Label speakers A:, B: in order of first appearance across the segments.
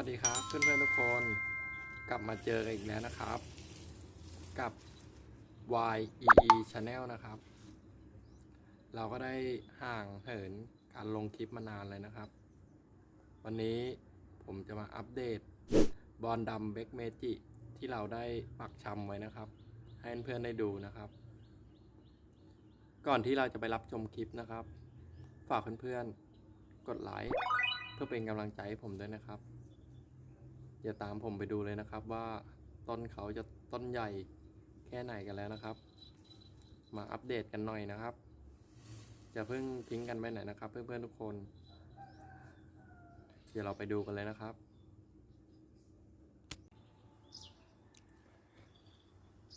A: วัสดีครับเพื่อนๆทุกคนกลับมาเจอกันอีกแล้วนะครับ กับ YEE Channel นะครับ เราก็ได้ห่างเหินการลงคลิปมานานเลยนะครับ วันนี้ผมจะมาอัปเดตบอลดำเบกเมจิที่เราได้ปักชำไว้นะครับ ให้เพื่อนๆได้ดูนะครับ ก่อนที่เราจะไปรับชมคลิปนะครับ ฝากเพื่อนๆกดไลค์เพื่อเป็นกำลังใจให้ผมด้วยนะครับ อย่าตามผมไปดูเลยนะครับว่าต้นเขาจะต้นใหญ่แค่ไหนกันแล้วนะครับ มาอัปเดตกันหน่อยนะครับอย่าเพิ่งทิ้งกันไปไหนนะครับ เพื่อนๆทุกคน เดี๋ยวเราไปดูกันเลยนะครับ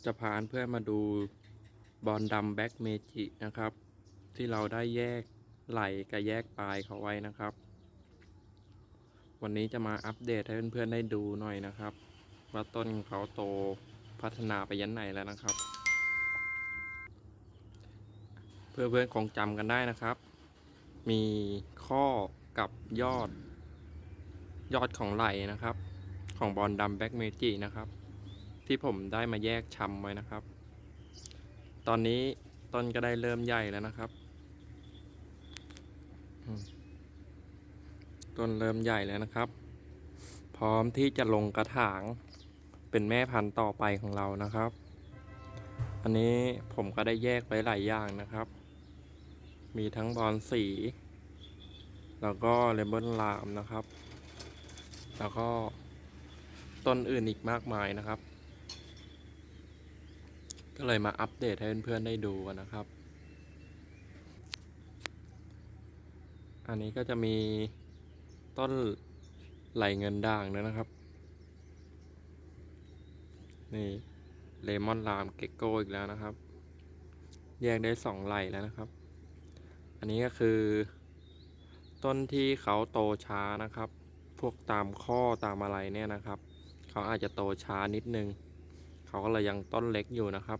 A: จะพาเพื่อนมาดูบอลดำแบ็กเมจินะครับ ที่เราได้แยกไหลกับแยกปลายเขาไว้นะครับ วันนี้จะมาอัปเดตให้เพื่อนๆได้ดูหน่อยนะครับ ว่าต้นเขาโตพัฒนาไปยันไหนแล้วนะครับเพื่อเพื่อนๆคงจำกันได้นะครับ มีข้อกับยอด ยอดของไหลนะครับ ของบอลดำแบ็กเมจินะครับ ที่ผมได้มาแยกชำไว้นะครับ ตอนนี้ต้นก็ได้เริ่มใหญ่แล้วนะครับ อืม ต้นเริ่มใหญ่แล้วนะครับ พร้อมที่จะลงกระถางเป็นแม่พันธุ์ต่อไปของเรานะครับ อันนี้ผมก็ได้แยกไว้หลายอย่างนะครับ มีทั้งบอลสี แล้วก็เลเบิลลามนะครับ แล้วก็ต้นอื่นอีกมากมายนะครับ ก็เลยมาอัปเดตให้เพื่อนๆได้ดูกันนะครับ อันนี้ก็จะมี ต้นไหลเงินด่างนะครับ นี่เลมอนลามเกโก้อีกแล้วนะครับ แยกได้สองไหลแล้วนะครับ อันนี้ก็คือ ต้นที่เขาโตช้านะครับ พวกตามข้อตามอะไรเนี่ยนะครับ เขาอาจจะโตช้านิดนึง เขาก็เลยยังต้นเล็กอยู่นะครับ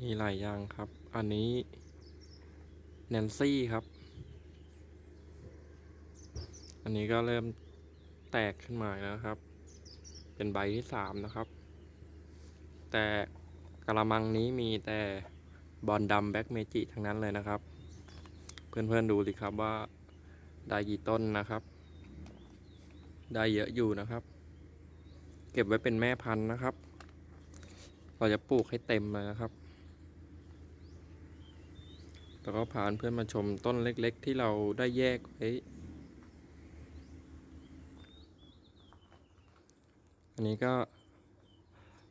A: มีหลายอย่างครับ อันนี้ แนนซี่ครับ อันนี้ก็เริ่มแตกขึ้นมาแล้วครับ เป็นใบที่สามนะครับ แต่กระมังนี้มีแต่บอลดำแบ็กเมจิทั้งนั้นเลยนะครับ เพื่อนๆดูสิครับว่าได้กี่ต้นนะครับ ได้เยอะอยู่นะครับ เก็บไว้เป็นแม่พันธุ์นะครับ เราจะปลูกให้เต็มเลยนะครับ แล้วก็พาเพื่อนมาชมต้นเล็กๆ ที่เราได้แยกไว้อันนี้ก็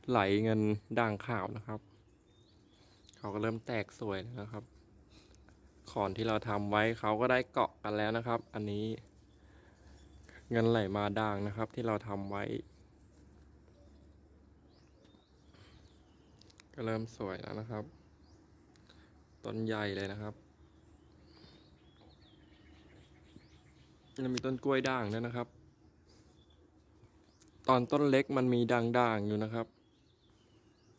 A: ไหลเงินด่างขาวนะครับ เขาก็เริ่มแตกสวยแล้วนะครับ ขอนที่เราทำไว้เขาก็ได้เกาะกันแล้วนะครับ อันนี้ เงินไหลมาด่างนะครับที่เราทำไว้ ก็เริ่มสวยแล้วนะครับ ต้นใหญ่เลยนะครับยังมีต้นกล้วยด่างด้วยนะครับ ตอนต้นเล็กมันมีด่างๆอยู่นะครับ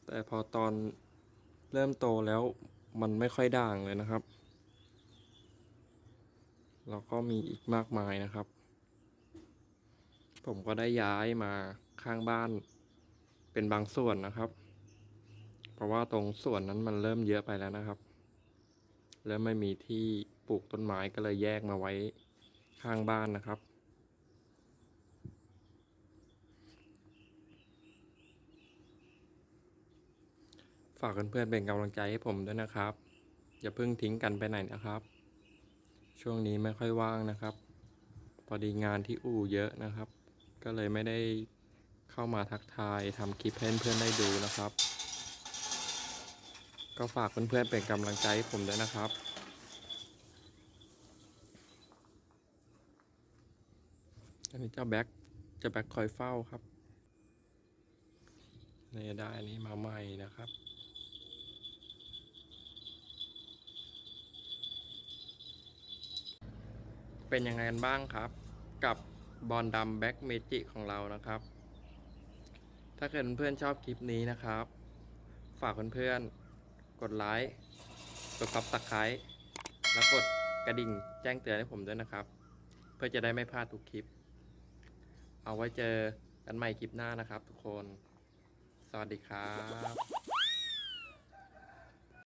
A: แต่พอตอนเริ่มโตแล้วมันไม่ค่อยด่างเลยนะครับ แล้วก็มีอีกมากมายนะครับ ผมก็ได้ย้ายมาข้างบ้านเป็นบางส่วนนะครับ เพราะว่าตรงส่วนนั้นมันเริ่มเยอะไปแล้วนะครับ เริ่มไม่มีที่ปลูกต้นไม้ก็เลยแยกมาไว้ข้างบ้านนะครับ ฝากเพื่อนๆเป็นกำลังใจให้ผมด้วยนะครับ อย่าเพิ่งทิ้งกันไปไหนนะครับ ช่วงนี้ไม่ค่อยว่างนะครับ พอดีงานที่อู่เยอะนะครับ ก็เลยไม่ได้เข้ามาทักทายทำคลิปให้เพื่อนๆได้ดูนะครับ ก็ฝากเพื่อนๆเป็นกำลังใจให้ผมด้วยนะครับอันนี้เจ้าแบ็คจ้าแบ็คคอยเฝ้าครับนี่ได้อันนี้มาใหม่นะครับ เป็นยังไงกันบ้างครับ กับบอลดำแบ็กเมจิของเรานะครับ ถ้าเกิดเพื่อนชอบคลิปนี้นะครับ ฝากเพื่อนๆ กดไลค์กดซับสไครต์แล้วกดกระดิ่งแจ้งเตือนให้ผมด้วยนะครับ เพื่อจะได้ไม่พลาดทุกคลิป เอาไว้เจอกันใหม่คลิปหน้านะครับทุกคน สวัสดีครับ